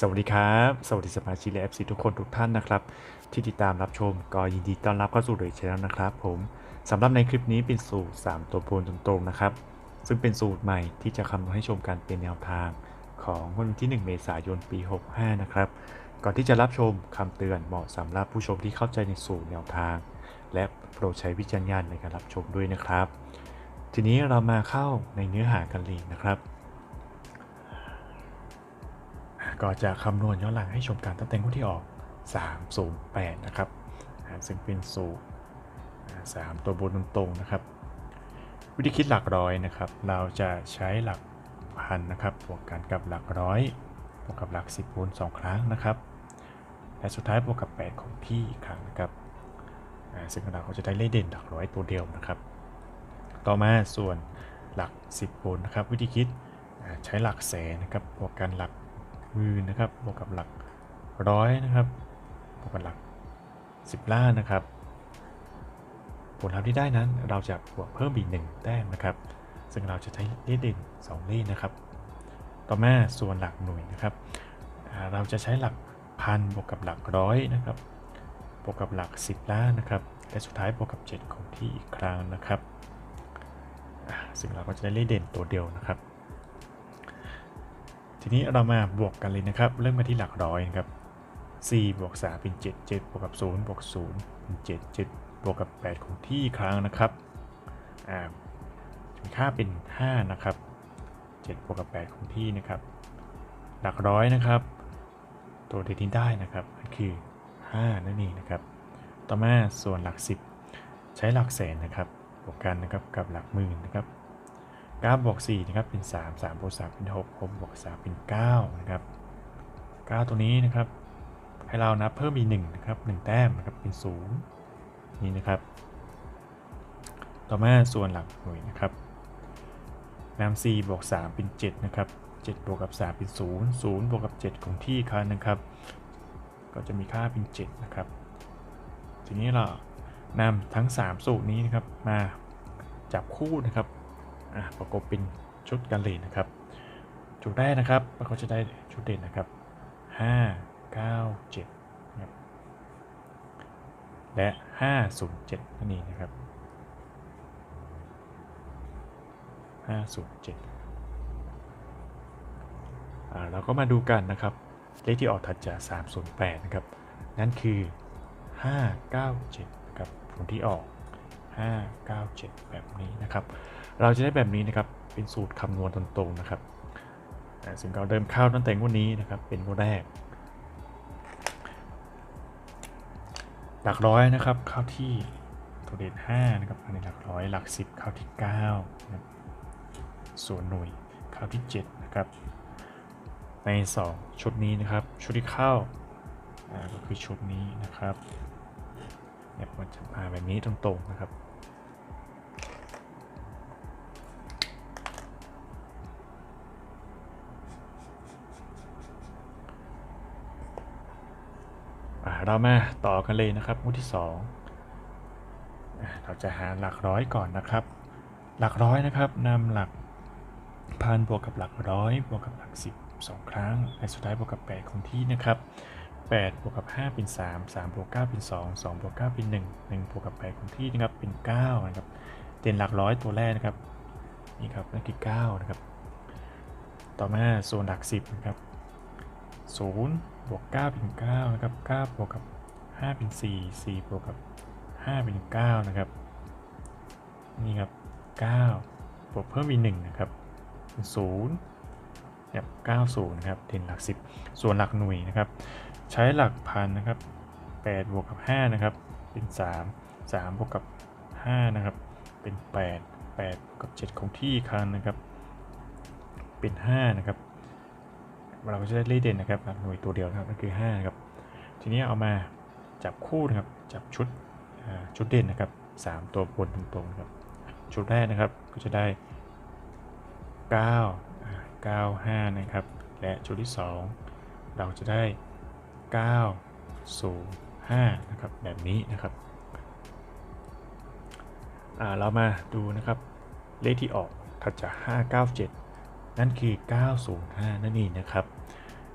สวัสดีครับ สวัสดีสมาชิกและ FC ทุกคนทุกท่านนะครับ ที่ติดตามรับชมก็ยินดีต้อนรับเข้าสู่เดยชแนลนะครับผมสำหรับในคลิปนี้เป็นสูตร 3 ตัวบนตรงๆนะครับ ซึ่งเป็นสูตรใหม่ที่จะคำนวณให้ชมกันเป็นแนวทาง ของวันที่ 1 เมษายนปี 65 นะครับ ก่อนที่จะรับชมคำเตือนเหมาะสำหรับผู้ชมที่เข้าใจในสูตรแนวทาง และโปรดใช้วิจารณญาณในการรับชมด้วยนะครับ ทีนี้เรามาเข้าในเนื้อหากันเลยนะครับ ก็จะคำนวณย้อนหลังให้ชมการตั้งแต่งวดที่ออก 308 นะครับอ่าซึ่งเป็นสูตรอ่าสามตัวบนตรงๆนะครับ วิธีคิดหลักร้อยนะครับ เราจะใช้หลักพันนะครับบวกกันกับหลักร้อยบวกกับหลัก 10บน2ครั้งนะครับ และสุดท้ายบวกกับ 8 ของที่อีกครั้งนะครับซึ่งเราก็จะได้เลขเด่นหลักร้อยตัวเดียวนะครับ ต่อมาส่วนหลัก 10บนนะครับ วิธีคิดใช้หลักแสนนะครับบวกกันหลัก หมือนนะครับ บวกกับหลักร้อยนะครับ บวกกับหลัก10ล้านนะครับ ผลลัพธ์ที่ได้นั้นเราจะบวกเพิ่มอีกหนึ่งแต้มนะครับ ซึ่งเราจะใช้เลขเด่น2เลขนะครับ ต่อมาส่วนหลักหน่วยนะครับ เราจะใช้หลักพันบวกกับหลักร้อยนะครับ บวกกับหลัก 10 ล้านนะครับ และสุดท้ายบวกกับ7ของที่อีกครั้งนะครับ ซึ่งเราก็จะได้เลขเด่นตัวเดียวนะครับ ทีนี้เรามาบวกกันเลยนะครับ เริ่มมาที่หลักร้อยนะครับ4บวก3เป็น 7 7บวกกับ0บวก0เป็น7 7บวกกับ8ของที่ครั้งนะครับอ่ามีค่าเป็น 5 นะครับ 7บวกกับ8ของที่นะครับ หลักร้อยนะครับ ตัวเด่นที่ได้นะครับก็คือ 5 นั่นเองนะครับ ต่อมาส่วนหลัก 10 ใช้หลักแสนนะครับบวกกันนะครับกับหลักหมื่นนะครับ 9บวก4นะครับเป็น 3 3บวก3เป็น 6 6บวก3เป็น9นะครับ9ตัวนี้นะครับ ให้เรานับเพิ่มอีก1นะครับ1แต้มนะครับเป็น 0 นี่นะครับ ต่อมาส่วนหลักหน่วยนะครับนำ4บวก3เป็น 7 นะครับ 7 บวกกับ 3 เป็น 0 0 บวกกับ 7 ของที่ค่านะครับ ก็จะมีค่าเป็น 7 นะครับ ทีนี้เรานำทั้ง 3 สูตรนี้นะครับมาจับคู่นะครับ ประกบเป็นชุดกันเลยนะครับ จุดแรกนะครับเราก็จะได้ชุดเด่นนะครับ 5 9 7นะครับและ 507 นั่นเองนะครับ 507อ่าเราก็มาดูกันนะครับ เลขที่ออกถัดจาก 308 นะครับ นั่นคือ 597 นะครับผลที่ออก 597 แบบนี้นะครับ เราจะได้แบบนี้นะครับ เป็นสูตรคำนวณตรงๆนะครับอ่าซึ่งเราเดิมเข้าตั้งแต่งวดนี้นะครับ เป็นงวดแรก หลักร้อยนะครับเข้าที่ตัวเด่น5นะครับอันนี้หลักร้อยหลัก 10 เข้าที่9นะส่วนหน่วยเข้าที่ 7 นะครับ ใน 2 ชุดนี้นะครับ ชุดที่เข้าอ่าก็คือชุดนี้นะครับเนี่ยมันจะมาแบบนี้ตรงๆนะครับ เรามาต่อกันเลยนะครับงวดที่2อ่าเราจะหาหลักร้อยก่อนนะครับ หลักร้อยนะครับนำหลักพันบวกกับหลักร้อยบวกกับหลัก10 2 ครั้งและสุดท้ายบวกกับ8ของที่นะครับ8บวกกับ 5 เป็น 3 3บวก9เป็น 2 2บวก9เป็น 1 1บวกกับ8ของที่นะครับเป็น9นะครับเด่นหลักร้อยตัวแรกนะครับนี่ครับนั่นคือ9นะครับต่อมาส่วนหลัก 10นะครับ 0บวก9เป็น9นะครับ9บวกกับ5เป็น4 4บวกกับ5เป็น9นะครับนี่ครับ9บวกเพิ่มอีก1นะครับเป็น0แบบ90นะครับเด่นหลัก 10 ส่วนหลักหน่วยนะครับ ใช้หลักพันนะครับ8บวกกับ5นะครับเป็น 3 3บวกกับ5นะครับเป็น 8 8กกับ7ของที่ครั้งนะครับ เป็น 5 นะครับ เราก็จะได้เลขเด่นนะครับหน่วยตัวเดียวนะครับนั่นคือ5ครับทีนี้เอามาจับคู่นะครับจับชุดชุดเด่นนะครับ 3 ตัวบนตรงๆครับชุดแรกนะครับก็จะได้9อ่า95 นะครับ และชุดที่ 2 เราจะได้ 9 0 5 นะครับ แบบนี้นะครับอ่าเรามาดูนะครับเลขที่ออกถัดจาก597 นั่นคือ 905 นั่นเองนะครับ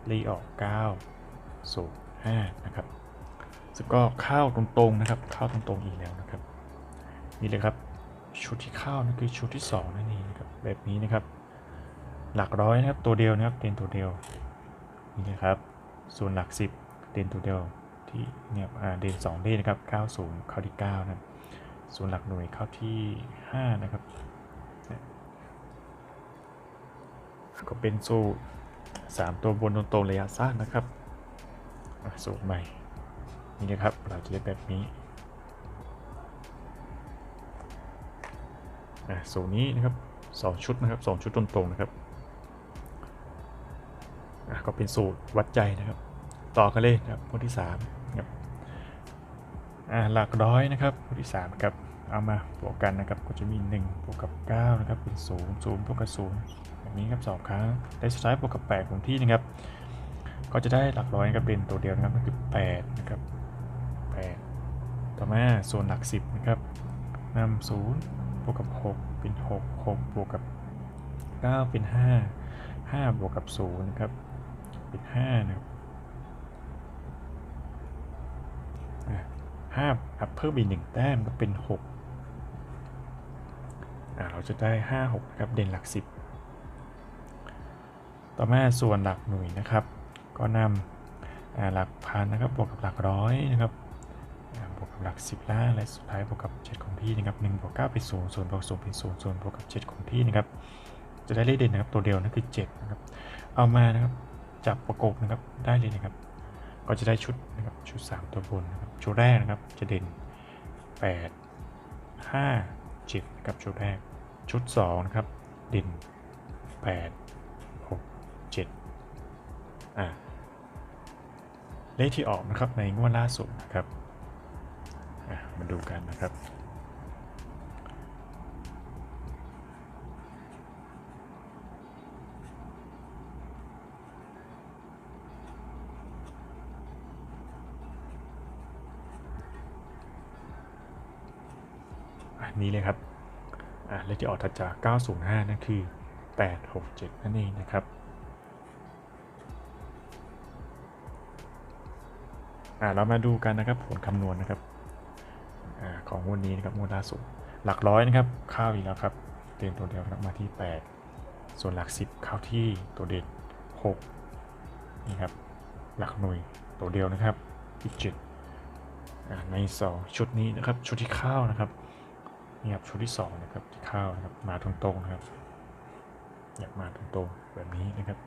รีออก9สู5นะครับก็เข้าตรงๆนะครับ เข้าตรงๆอีกแล้วนะครับ นี่เลยครับ ชุดที่เข้านั่นคือชุดที่ 2 นั่นเองนะครับ แบบนี้นะครับ หลักร้อยนะครับ ตัวเดียวนะครับ เด่นตัวเดียว นี่นะครับ ส่วนหลัก 10 เด่นตัวเดียวที่เนี่ยเด่น2เด่นนะครับ 90 เข้าที่ 9 นะครับ ส่วนหลักหน่วยเข้าที่ 5 นะครับเนี่ย ก็เป็นสูตร3ตัวบนตรงๆระยะสั้นนะครับสูตรใหม่นี่นะครับเราจะได้แบบนี้อะสูตรนี้นะครับ 2 ชุดนะครับ 2 ชุดตรงๆนะครับก็เป็นสูตรวัดใจนะครับ ต่อกันเลยนะครับบทที่3นะครับหลักร้อยนะครับบทที่3ครับเอามาบวกกันนะครับก็จะมี1บวกกับ9นะครับเป็น0 0บวกกับ0 แบบนี้ครับสองครั้งได้สุดท้ายบวกกับ 8 ของที่นะครับ ก็จะได้หลักร้อยนะครับเด่นตัวเดียวนะครับนั่นคือ8นะครับ8ต่อมาส่วนหลัก 10นะครับนำ0บวกกับ6เป็น 6 6 บวกกับ 9 เป็น 5 5 บวกกับ0นะครับเป็น5นะครับอะ5อัพเพิ่มอีก1แต้มก็เป็น6อะเราจะได้ 5 6นะครับเด่นหลัก 10 ต่อมาส่วนหลักหน่วยนะครับ ก็นำอ่าหลักพันนะครับบวกกับหลักร้อยนะครับบวกกับหลัก 10ล่างและสุดท้ายบวกกับ 7 ของที่นะครับ1บวก9เป็น0 0บวก0เป็น0 0บวกกับ 7 ของที่นะครับจะได้เลขเด่นนะครับตัวเดียวนั่นคือ7นะครับเอามานะครับจับประกบนะครับได้เลยนะครับ ก็จะได้ชุดนะครับชุด 3 ตัวบนนะครับชุดแรกนะครับจะเด่น 8 5 7นะครับชุดแรกชุด2นะครับเด่น 8 เลขที่ออกนะครับในงวดล่าสุดนะครับมาดูกันนะครับ นี้เลยครับเลขที่ออกถัดจาก 905 นั่นคือ 867 นั่นเองนะครับ อะเรามาดูกันนะครับผลคำนวณนะครับอาของงวันนี้นะครับงวดล่าสุดหลักร้อยนะครับข้าวอีกแล้วครับเด่นตัวเดียวนะครับมาที่ 8 ส่วนหลัก 10เข้าที่ตัวเด่น6นี่ครับหลักหน่วยตัวเดียวนะครับที่7อะใน2ชุดนี้นะครับชุดที่ข้าวนะครับนี่ครับชุดที่สองนะครับที่ข้าวนะครับมาตรงๆนะครับอยากมาตรงๆแบบนี้นะครับ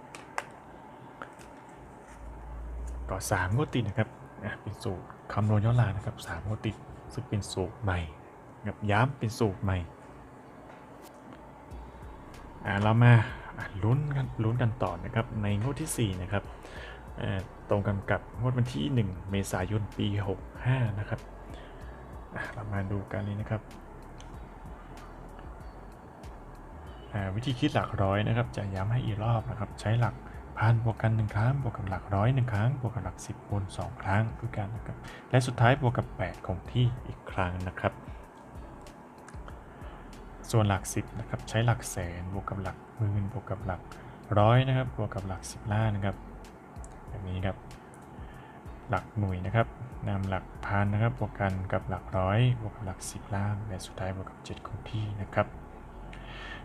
ก็สามงวดติดนะครับ อะเป็นสูตรคำนวณย้อนหลังนะครับสามงวดติดซึ่งเป็นสูตรใหม่นะครับย้ำเป็นสูตรใหม่อ่าเรามาลุ้นกันลุ้นกันต่อนะครับในงวดที่ 4 นะครับตรงกันกับงวดวันที่ 1 เมษายนปี 65 นะครับเรามาดูกันเลยนะครับวิธีคิดหลักร้อยนะครับ จะย้ำให้อีกรอบนะครับ ใช้หลัก พันบวกกัน1ครั้งบวกกับหลักร้อย1ครั้งบวกกับหลัก 10บน2 ครั้งด้วยกันนะครับและสุดท้ายบวกกับ 8 คงที่อีกครั้งนะครับ ส่วนหลัก 10นะครับใช้หลักแสนบวกกับหลักหมื่นบวกกับหลักร้อยนะครับบวกกับหลัก10ล่างนะครับแบบนี้ครับหลักหน่วยนะครับนำหลักพันนะครับบวกกันกับหลักร้อยบวกกับหลัก 10 ล่างและสุดท้ายบวกกับ 7 คงที่นะครับ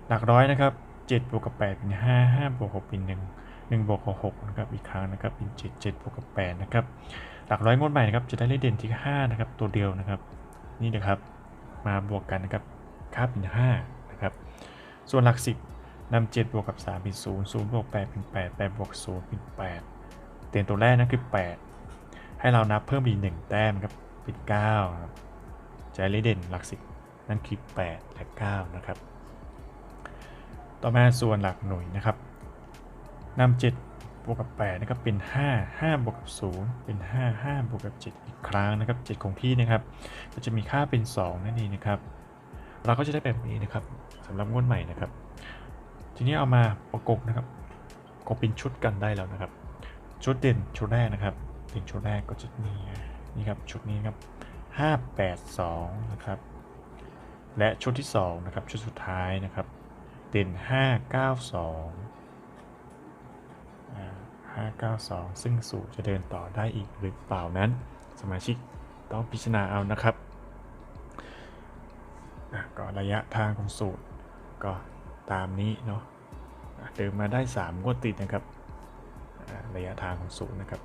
หลักร้อยนะครับ7บวกกับ8เป็น5 5บวก6เป็น1 1บวกกับ6นะครับอีกครั้งนะครับเป็น 7 7บวกกับ8นะครับหลักร้อยงวดใหม่นะครับจะได้เลขเด่นที่5นะครับตัวเดียวนะครับนี่นะครับมาบวกกันนะครับค่าเป็น5นะครับส่วนหลัก 10นำ7บวกกับ3เป็น0 0บวก8เป็น8 8บวก0เป็น8เต็มตัวแรกนั่นคือ 8 ให้เรานับเพิ่มอีก1แต้มครับเป็น9นะครับจะได้เลขเด่นหลัก 10 นั่นคือ 8 และ 9 นะครับ ต่อมาส่วนหลักหน่วยนะครับ นำ7บวกกับ8นะครับเป็น 5 5บวกกับ0เป็น 5 5บวกกับ7อีกครั้งนะครับ7คงที่นะครับก็จะมีค่าเป็น 2 นั่นเองนะครับ เราก็จะได้แบบนี้นะครับสำหรับงวดใหม่นะครับ ทีนี้เอามาประกบนะครับกบเป็นชุดกันได้แล้วนะครับ ชุดเด่นชุดแรกนะครับเด่นชุดแรกก็จะมีนี่ครับชุดนี้ครับ5 8 2นะครับและชุดที่2นะครับชุดสุดท้ายนะครับเด่น5 9 2อ่า 592 ซึ่งสูจะเดินต่อได้อีกหรือเปล่านั้น สมาชิกต้องพิจารณาเอานะครับก็ระยะทางของสูตรก็ตามนี้เนาะเดินมาได้ 3 งวดติดนะครับระยะทางของสูตรนะครับ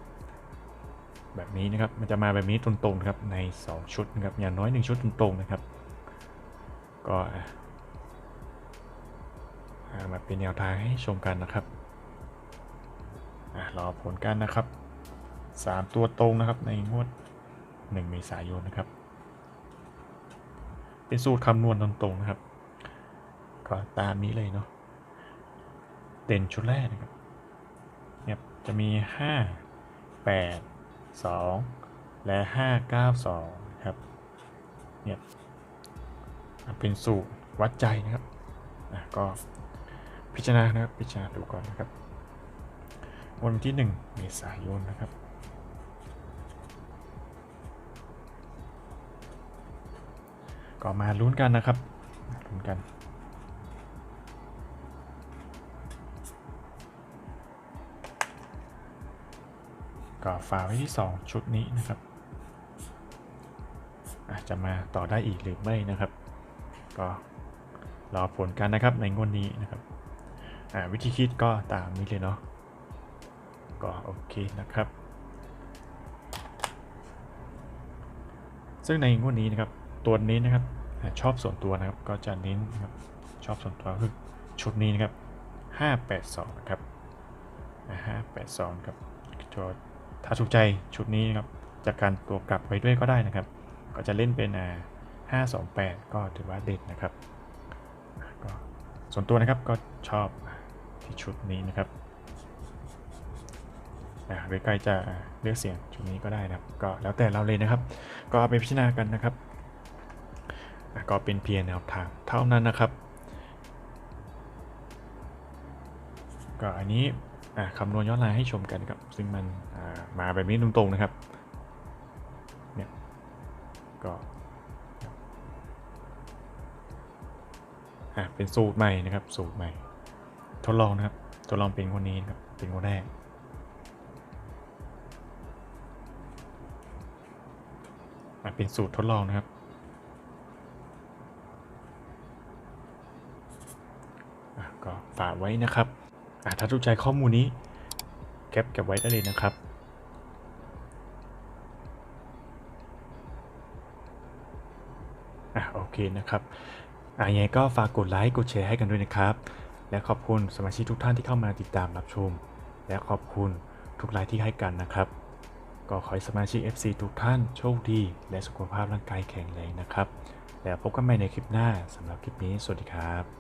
แบบนี้นะครับมันจะมาแบบนี้ตรงๆนะครับใน 2 ชุดนะครับอย่างน้อย 1 ชุดตรงๆนะครับ ก็มาเป็นแนวทางให้ชมกันนะครับ รอผลกันนะครับ 3 ตัวตรงนะครับในงวด1เมษายนนะครับ เป็นสูตรคำนวณตรงๆนะครับ ก็ตามนี้เลยเนาะเด่นชุดแรกนะครับเนี่ยจะมี 5 8 2 และ 5 9 2ครับเนี่ยเป็นสูตรวัดใจนะครับอะก็พิจารณานะครับพิจารณาดูก่อนนะครับ วันที่ 1 เมษายนนะครับ ก็มาลุ้นกันนะครับลุ้นกันก็ฝาไว้ที่ 2 ชุดนี้นะครับ อาจจะมาต่อได้อีกหรือไม่นะครับ ก็รอผลกันนะครับในงวดนี้นะครับวิธีคิดก็ตามนี้เลยเนาะ ก็โอเคนะครับ ซึ่งในงวดนี้นะครับตัวนี้นะครับชอบส่วนตัวนะครับก็จะเน้นนะครับชอบส่วนตัวคือชุดนี้นะครับ 582 นะครับอ่า582 ครับตัวถ้าถูกใจชุดนี้นะครับจากการตัวกลับไปด้วยก็ได้นะครับ ก็จะเล่นเป็นอ่า528 ก็ถือว่าเด็ดนะครับก็ส่วนตัวนะครับก็ชอบที่ชุดนี้นะครับ หรือใครจะเลือกเสียงชุดนี้ก็ได้นะครับ ก็แล้วแต่เราเลยนะครับ ก็ไปพิจารณากันนะครับ ก็เป็นเพียงแนวทางเท่านั้นนะครับ ก็อันนี้คำนวณย้อนหลังให้ชมกันครับ ซึ่งมันมาแบบนี้ตรงๆนะครับเนี่ยก็เป็นสูตรใหม่นะครับ สูตรใหม่ ทดลองนะครับ ทดลองเป็นคนนี้นะครับ เป็นคนแรก เป็นสูตรทดลองนะครับก็ฝากไว้นะครับถ้าถูกใจข้อมูลนี้แคปเก็บไว้ได้เลยนะครับอะโอเคนะครับอะยังไงก็ฝากกดไลค์กดแชร์ให้กันด้วยนะครับ และขอบคุณสมาชิกทุกท่านที่เข้ามาติดตามรับชม และขอบคุณทุกไลค์ที่ให้กันนะครับ ก็ขอให้สมาชิก FC ทุกท่านโชคดี และสุขภาพร่างกายแข็งแรงนะครับ แล้วพบกันใหม่ในคลิปหน้าสำหรับคลิปนี้ สวัสดีครับ